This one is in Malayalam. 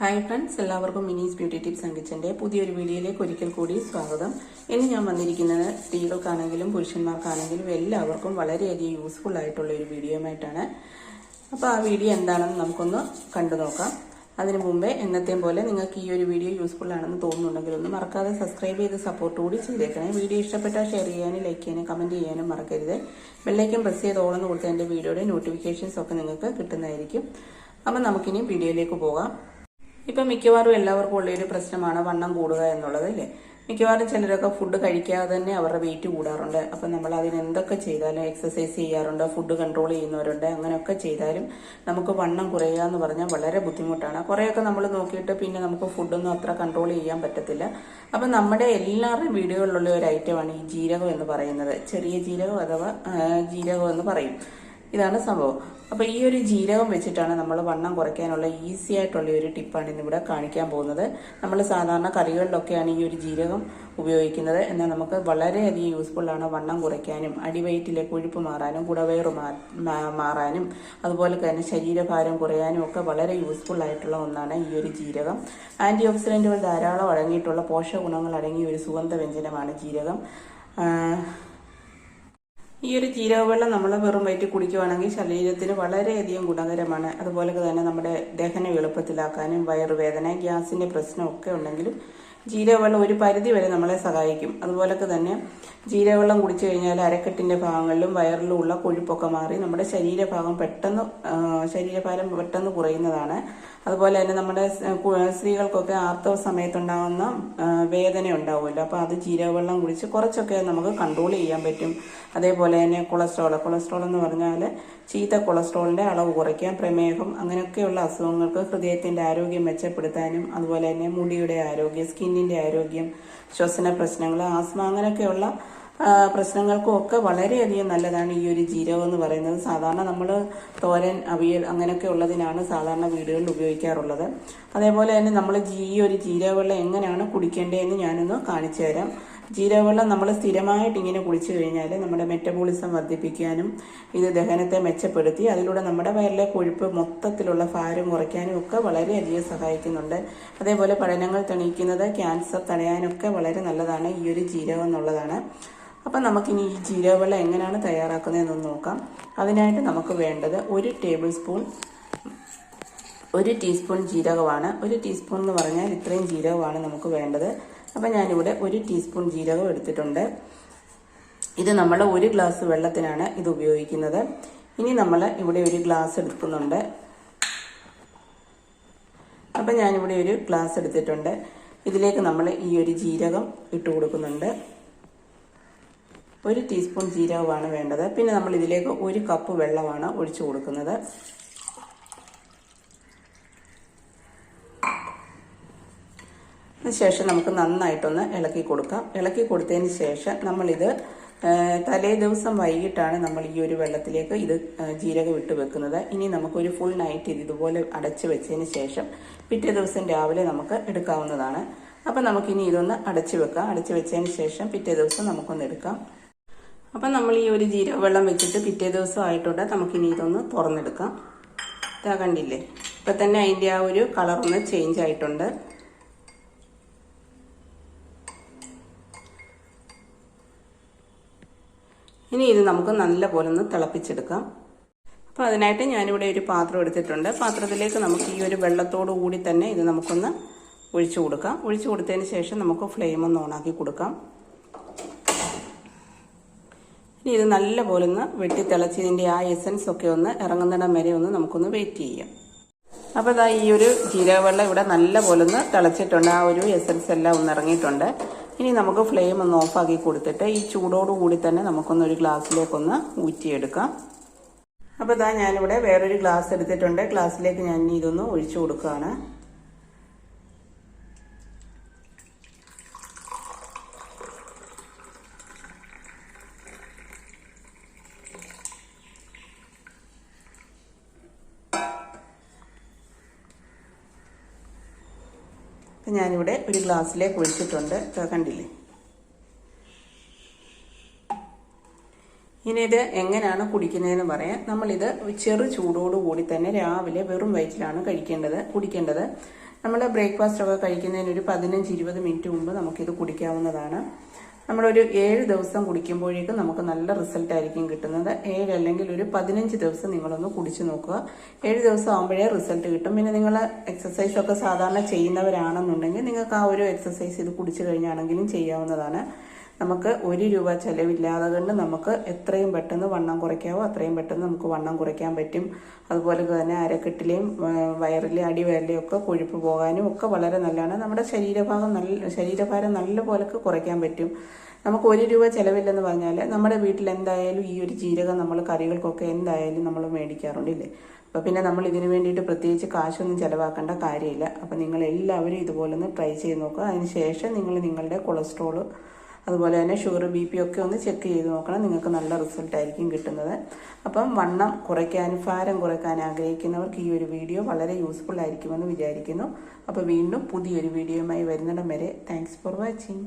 ഹായ് ഫ്രണ്ട്സ് എല്ലാവർക്കും മിനീസ് ബ്യൂട്ടി ടിപ്സ് ആൻഡ് പുതിയൊരു വീഡിയോയിലേക്ക് ഒരിക്കൽ കൂടി സ്വാഗതം. ഇന്ന് ഞാൻ വന്നിരിക്കുന്നത് സ്ത്രീകൾക്കാണെങ്കിലും പുരുഷന്മാർക്കാണെങ്കിലും എല്ലാവർക്കും വളരെയധികം യൂസ്ഫുൾ ആയിട്ടുള്ള ഒരു വീഡിയോയുമായിട്ടാണ്. അപ്പോൾ ആ വീഡിയോ എന്താണെന്ന് നമുക്കൊന്ന് കണ്ടു നോക്കാം. അതിനു മുമ്പേ എന്നത്തെയും പോലെ നിങ്ങൾക്ക് ഈ ഒരു വീഡിയോ യൂസ്ഫുൾ ആണെന്ന് തോന്നുന്നുണ്ടെങ്കിൽ ഒന്ന് മറക്കാതെ സബ്സ്ക്രൈബ് ചെയ്ത് സപ്പോർട്ട് കൂടി ചെയ്തേക്കണേ. വീഡിയോ ഇഷ്ടപ്പെട്ടാൽ ഷെയർ ചെയ്യാനും ലൈക്ക് ചെയ്യാനും കമന്റ് ചെയ്യാനും മറക്കരുത്. ബെല്ലൈക്കൻ പ്രസ് ചെയ്ത് ഓളെന്ന് കൊടുത്ത എന്റെ വീഡിയോയുടെ നോട്ടിഫിക്കേഷൻസ് ഒക്കെ നിങ്ങൾക്ക് കിട്ടുന്നതായിരിക്കും. അപ്പം നമുക്കിനി വീഡിയോയിലേക്ക് പോകാം. ഇപ്പം മിക്കവാറും എല്ലാവർക്കും ഉള്ളൊരു പ്രശ്നമാണ് വണ്ണം കൂടുക എന്നുള്ളത് അല്ലേ? മിക്കവാറും ചിലരൊക്കെ ഫുഡ് കഴിക്കാതെ തന്നെ അവരുടെ വെയിറ്റ് കൂടാറുണ്ട്. അപ്പം നമ്മൾ അതിന് എന്തൊക്കെ ചെയ്താലും എക്സസൈസ് ചെയ്യാറുണ്ട് ഫുഡ് കൺട്രോൾ ചെയ്യുന്നവരുണ്ട് അങ്ങനെയൊക്കെ ചെയ്താലും നമുക്ക് വണ്ണം കുറയുക എന്ന് പറഞ്ഞാൽ വളരെ ബുദ്ധിമുട്ടാണ്. കുറേയൊക്കെ നമ്മൾ നോക്കിയിട്ട് പിന്നെ നമുക്ക് ഫുഡൊന്നും അത്ര കൺട്രോൾ ചെയ്യാൻ പറ്റത്തില്ല. അപ്പം നമ്മുടെ എല്ലാവരുടെയും വീടുകളിലുള്ള ഒരു ഐറ്റമാണ് ഈ ജീരകം എന്ന് പറയുന്നത്. ചെറിയ ജീരകം അഥവാ ജീരകം എന്ന് പറയും. ഇതാണ് സംഭവം. അപ്പോൾ ഈ ഒരു ജീരകം വെച്ചിട്ടാണ് നമ്മൾ വണ്ണം കുറയ്ക്കാനുള്ള ഈസി ആയിട്ടുള്ള ഒരു ടിപ്പാണ് ഇന്നിവിടെ കാണിക്കാൻ പോകുന്നത്. നമ്മൾ സാധാരണ കറികളിലൊക്കെയാണ് ഈ ഒരു ജീരകം ഉപയോഗിക്കുന്നത്. എന്നാൽ നമുക്ക് വളരെയധികം യൂസ്ഫുൾ ആണ് വണ്ണം കുറയ്ക്കാനും അടിവയറ്റിലെ കൊഴുപ്പ് മാറാനും കുടവയറ് മാറാനും അതുപോലെ തന്നെ ശരീരഭാരം കുറയാനും ഒക്കെ വളരെ യൂസ്ഫുൾ ആയിട്ടുള്ള ഒന്നാണ് ഈ ഒരു ജീരകം. ആന്റി ഓക്സിഡന്റുകൾ ധാരാളം അടങ്ങിയിട്ടുള്ള പോഷക ഗുണങ്ങൾ അടങ്ങിയ ഒരു സുഗന്ധ വ്യഞ്ജനമാണ് ജീരകം ഈ ഒരു ജീരകവെള്ളം നമ്മൾ വെറും വയറ്റിൽ കുടിക്കുവാണെങ്കിൽ ശരീരത്തിന് വളരെയധികം ഗുണകരമാണ്. അതുപോലെ തന്നെ നമ്മുടെ ദഹനം എളുപ്പത്തിലാക്കാനും വയറുവേദന ഗ്യാസിന്റെ പ്രശ്നമൊക്കെ ഉണ്ടെങ്കിലും ജീരകവെള്ളം ഒരു പരിധി വരെ നമ്മളെ സഹായിക്കും. അതുപോലൊക്കെ തന്നെ ജീരകവെള്ളം കുടിച്ചു കഴിഞ്ഞാൽ അരക്കെട്ടിന്റെ ഭാഗങ്ങളിലും വയറിലും ഉള്ള കൊഴുപ്പൊക്കെ മാറി നമ്മുടെ ശരീരഭാഗം പെട്ടെന്ന് ശരീരഭാരം പെട്ടെന്ന് കുറയുന്നതാണ്. അതുപോലെ തന്നെ നമ്മുടെ സ്ത്രീകൾക്കൊക്കെ ആർത്തവ സമയത്തുണ്ടാകുന്ന വേദന ഉണ്ടാവുമല്ലോ അപ്പോൾ അത് ജീരകവെള്ളം കുടിച്ച് കുറച്ചൊക്കെ നമുക്ക് കൺട്രോൾ ചെയ്യാൻ പറ്റും. അതേപോലെ തന്നെ കൊളസ്ട്രോൾ കൊളസ്ട്രോൾ എന്ന് പറഞ്ഞാൽ ചീത്ത കൊളസ്ട്രോളിന്റെ അളവ് കുറയ്ക്കാൻ പ്രമേഹം അങ്ങനെയൊക്കെയുള്ള അസുഖങ്ങൾക്ക് ഹൃദയത്തിന്റെ ആരോഗ്യം മെച്ചപ്പെടുത്താനും അതുപോലെ തന്നെ മുടിയുടെ ആരോഗ്യം സ്കിന്നിന്റെ ആരോഗ്യം ശ്വസന പ്രശ്നങ്ങൾ ആസ്മ അങ്ങനെയൊക്കെയുള്ള പ്രശ്നങ്ങൾക്കും ഒക്കെ വളരെയധികം നല്ലതാണ് ഈ ഒരു ജീരകം എന്ന് പറയുന്നത്. സാധാരണ നമ്മൾ തോരൻ അവിയൽ അങ്ങനെയൊക്കെ ഉള്ളതിനാണ് സാധാരണ വീടുകളിൽ ഉപയോഗിക്കാറുള്ളത്. അതേപോലെ തന്നെ നമ്മൾ ഈ ഒരു ജീരകവെള്ളം എങ്ങനെയാണ് കുടിക്കേണ്ടതെന്ന് ഞാനൊന്ന് കാണിച്ചു തരാം. ജീരകവെള്ളം നമ്മൾ സ്ഥിരമായിട്ട് ഇങ്ങനെ കുടിച്ചു കഴിഞ്ഞാൽ നമ്മുടെ മെറ്റബോളിസം വർദ്ധിപ്പിക്കാനും ഇത് ദഹനത്തെ മെച്ചപ്പെടുത്തി അതിലൂടെ നമ്മുടെ വയറിലെ കൊഴുപ്പ് മൊത്തത്തിലുള്ള ഭാരം കുറയ്ക്കാനും ഒക്കെ വളരെയധികം സഹായിക്കുന്നുണ്ട്. അതേപോലെ പഠനങ്ങൾ തെളിയിക്കുന്നത് ക്യാൻസർ തടയാനൊക്കെ വളരെ നല്ലതാണ് ഈ ഒരു ജീരകം എന്നുള്ളതാണ്. അപ്പം നമുക്കിനി ഈ ജീരകവെള്ളം എങ്ങനെയാണ് തയ്യാറാക്കുന്നതെന്നൊന്ന് നോക്കാം. അതിനായിട്ട് നമുക്ക് വേണ്ടത് ഒരു ടേബിൾ സ്പൂൺ ഒരു ടീസ്പൂൺ ജീരകമാണ്. ഒരു ടീസ്പൂൺ എന്ന് പറഞ്ഞാൽ ഇത്രയും ജീരകമാണ് നമുക്ക് വേണ്ടത്. അപ്പം ഞാനിവിടെ ഒരു ടീസ്പൂൺ ജീരകം എടുത്തിട്ടുണ്ട്. ഇത് നമ്മൾ ഒരു ഗ്ലാസ് വെള്ളത്തിനാണ് ഇത് ഉപയോഗിക്കുന്നത്. ഇനി നമ്മൾ ഇവിടെ ഒരു ഗ്ലാസ് എടുക്കുന്നുണ്ട്. അപ്പം ഞാനിവിടെ ഒരു ഗ്ലാസ് എടുത്തിട്ടുണ്ട്. ഇതിലേക്ക് നമ്മൾ ഈ ഒരു ജീരകം ഇട്ട് കൊടുക്കുന്നുണ്ട്. ഒരു ടീസ്പൂൺ ജീരകമാണ് വേണ്ടത്. പിന്നെ നമ്മൾ ഇതിലേക്ക് ഒരു കപ്പ് വെള്ളമാണ് ഒഴിച്ചു കൊടുക്കുന്നത്. അതിനുശേഷം നമുക്ക് നന്നായിട്ടൊന്ന് ഇളക്കി കൊടുക്കാം. ഇളക്കി കൊടുത്തതിന് ശേഷം നമ്മളിത് തലേ ദിവസം വൈകിട്ടാണ് നമ്മൾ ഈ ഒരു വെള്ളത്തിലേക്ക് ഇത് ജീരകം ഇട്ട് വെക്കുന്നത്. ഇനി നമുക്കൊരു ഫുൾ നൈറ്റ് ഇത് ഇതുപോലെ അടച്ചു വെച്ചതിന് ശേഷം പിറ്റേ ദിവസം രാവിലെ നമുക്ക് എടുക്കാവുന്നതാണ്. അപ്പം നമുക്കിനി ഇതൊന്ന് അടച്ചു വെക്കാം. അടച്ചു വെച്ചതിന് ശേഷം പിറ്റേ ദിവസം നമുക്കൊന്ന് എടുക്കാം. അപ്പം നമ്മൾ ഈ ഒരു ജീരക വെള്ളം വെച്ചിട്ട് പിറ്റേ ദിവസം ആയിട്ടുണ്ട്. നമുക്കിനി ഇതൊന്ന് തുറന്നെടുക്കാം. ഇതാ കണ്ടില്ലേ? ഇപ്പം തന്നെ അതിന്റെ ആ ഒരു കളറൊന്ന് ചേഞ്ച് ആയിട്ടുണ്ട്. ഇനി ഇത് നമുക്ക് നല്ല പോലെ ഒന്ന് തിളപ്പിച്ചെടുക്കാം. അപ്പോൾ അതിനായിട്ട് ഞാനിവിടെ ഒരു പാത്രം എടുത്തിട്ടുണ്ട്. പാത്രത്തിലേക്ക് നമുക്ക് ഈ ഒരു വെള്ളത്തോടു കൂടി തന്നെ ഇത് നമുക്കൊന്ന് ഒഴിച്ചു കൊടുക്കാം. ഒഴിച്ചു കൊടുത്തതിന് ശേഷം നമുക്ക് ഫ്ലെയിം ഒന്ന് ഓണാക്കി കൊടുക്കാം. ഇനി ഇത് നല്ലപോലെ ഒന്ന് വെട്ടി തിളച്ചതിന്റെ ആ എസൻസ് ഒക്കെ ഒന്ന് ഇറങ്ങുന്നിടം വരെ ഒന്ന് നമുക്കൊന്ന് വെയിറ്റ് ചെയ്യാം. അപ്പോൾ ഇതാ ഈ ഒരു ജീരകവെള്ളം ഇവിടെ നല്ലപോലെ ഒന്ന് തിളച്ചിട്ടുണ്ട്. ആ ഒരു എസൻസ് എല്ലാം ഒന്ന് ഇറങ്ങിയിട്ടുണ്ട്. ഇനി നമുക്ക് ഫ്ലെയിം ഒന്ന് ഓഫാക്കി കൊടുത്തിട്ട് ഈ ചൂടോട് കൂടി തന്നെ നമുക്കൊന്ന് ഒരു ഗ്ലാസ്സിലേക്കൊന്ന് ഊറ്റിയെടുക്കാം. അപ്പോൾ ഇതാ ഞാനിവിടെ വേറൊരു ഗ്ലാസ് എടുത്തിട്ടുണ്ട്. ഗ്ലാസ്സിലേക്ക് ഞാൻ ഇതൊന്ന് ഒഴിച്ചു കൊടുക്കുകയാണ്. അപ്പം ഞാനിവിടെ ഒരു ഗ്ലാസ്സിലേക്ക് ഒഴിച്ചിട്ടുണ്ട്. കണ്ടില്ലേ? ഇനി ഇത് എങ്ങനെയാണ് കുടിക്കുന്നതെന്ന് പറയാം. നമ്മളിത് ചെറു ചൂടോടുകൂടി തന്നെ രാവിലെ വെറും വയറ്റിലാണ് കഴിക്കേണ്ടത് കുടിക്കേണ്ടത്. നമ്മൾ ബ്രേക്ക്ഫാസ്റ്റ് ഒക്കെ കഴിക്കുന്നതിന് ഒരു പതിനഞ്ച് ഇരുപത് മിനിറ്റ് മുമ്പ് നമുക്കിത് കുടിക്കാവുന്നതാണ്. നമ്മളൊരു ഏഴ് ദിവസം കുടിക്കുമ്പോഴേക്കും നമുക്ക് നല്ല റിസൾട്ട് ആയിരിക്കും കിട്ടുന്നത്. ഏഴ് അല്ലെങ്കിൽ ഒരു പതിനഞ്ച് ദിവസം നിങ്ങളൊന്ന് കുടിച്ചു നോക്കുക. ഏഴ് ദിവസം ആകുമ്പോഴേ റിസൾട്ട് കിട്ടും. പിന്നെ നിങ്ങൾ എക്സസൈസ് ഒക്കെ സാധാരണ ചെയ്യുന്നവരാണെന്നുണ്ടെങ്കിൽ നിങ്ങൾക്ക് ആ ഒരു എക്സസൈസ് ഇത് കുടിച്ചു കഴിഞ്ഞാണെങ്കിലും ചെയ്യാവുന്നതാണ്. നമുക്ക് ഒരു രൂപ ചിലവില്ലാതെ കൊണ്ട് നമുക്ക് എത്രയും പെട്ടെന്ന് വണ്ണം കുറയ്ക്കാവോ അത്രയും പെട്ടെന്ന് നമുക്ക് വണ്ണം കുറയ്ക്കാൻ പറ്റും. അതുപോലെ തന്നെ അരക്കെട്ടിലെയും വയറിലെ അടിവയറിലെയും ഒക്കെ കൊഴുപ്പ് പോകാനും ഒക്കെ വളരെ നല്ലതാണ്. നമ്മുടെ ശരീരഭാഗം നല്ല ശരീരഭാരം നല്ല പോലെ കുറയ്ക്കാൻ പറ്റും. നമുക്ക് ഒരു രൂപ ചിലവില്ലെന്ന് പറഞ്ഞാൽ നമ്മുടെ വീട്ടിൽ എന്തായാലും ഈ ഒരു ജീരകം നമ്മൾ കറികൾക്കൊക്കെ എന്തായാലും നമ്മൾ മേടിക്കാറുണ്ടല്ലേ അപ്പോൾ പിന്നെ നമ്മൾ ഇതിന് വേണ്ടിയിട്ട് പ്രത്യേകിച്ച് കാശൊന്നും ചിലവാക്കേണ്ട കാര്യമില്ല. അപ്പോൾ നിങ്ങൾ എല്ലാവരും ഇതുപോലെ ഒന്ന് ട്രൈ ചെയ്ത് നോക്കുക. അതിന് ശേഷം നിങ്ങൾ നിങ്ങളുടെ കൊളസ്ട്രോൾ അതുപോലെ തന്നെ ഷുഗർ ബി പി ഒക്കെ ഒന്ന് ചെക്ക് ചെയ്ത് നോക്കണം. നിങ്ങൾക്ക് നല്ല റിസൾട്ട് ആയിരിക്കും കിട്ടുന്നത്. അപ്പം വണ്ണം കുറയ്ക്കാനും ഭാരം കുറയ്ക്കാൻ ആഗ്രഹിക്കുന്നവർക്ക് ഈ ഒരു വീഡിയോ വളരെ യൂസ്ഫുൾ ആയിരിക്കുമെന്ന് വിചാരിക്കുന്നു. അപ്പോൾ വീണ്ടും പുതിയൊരു വീഡിയോയുമായി വരുന്നിടം വരെ. Thanks for watching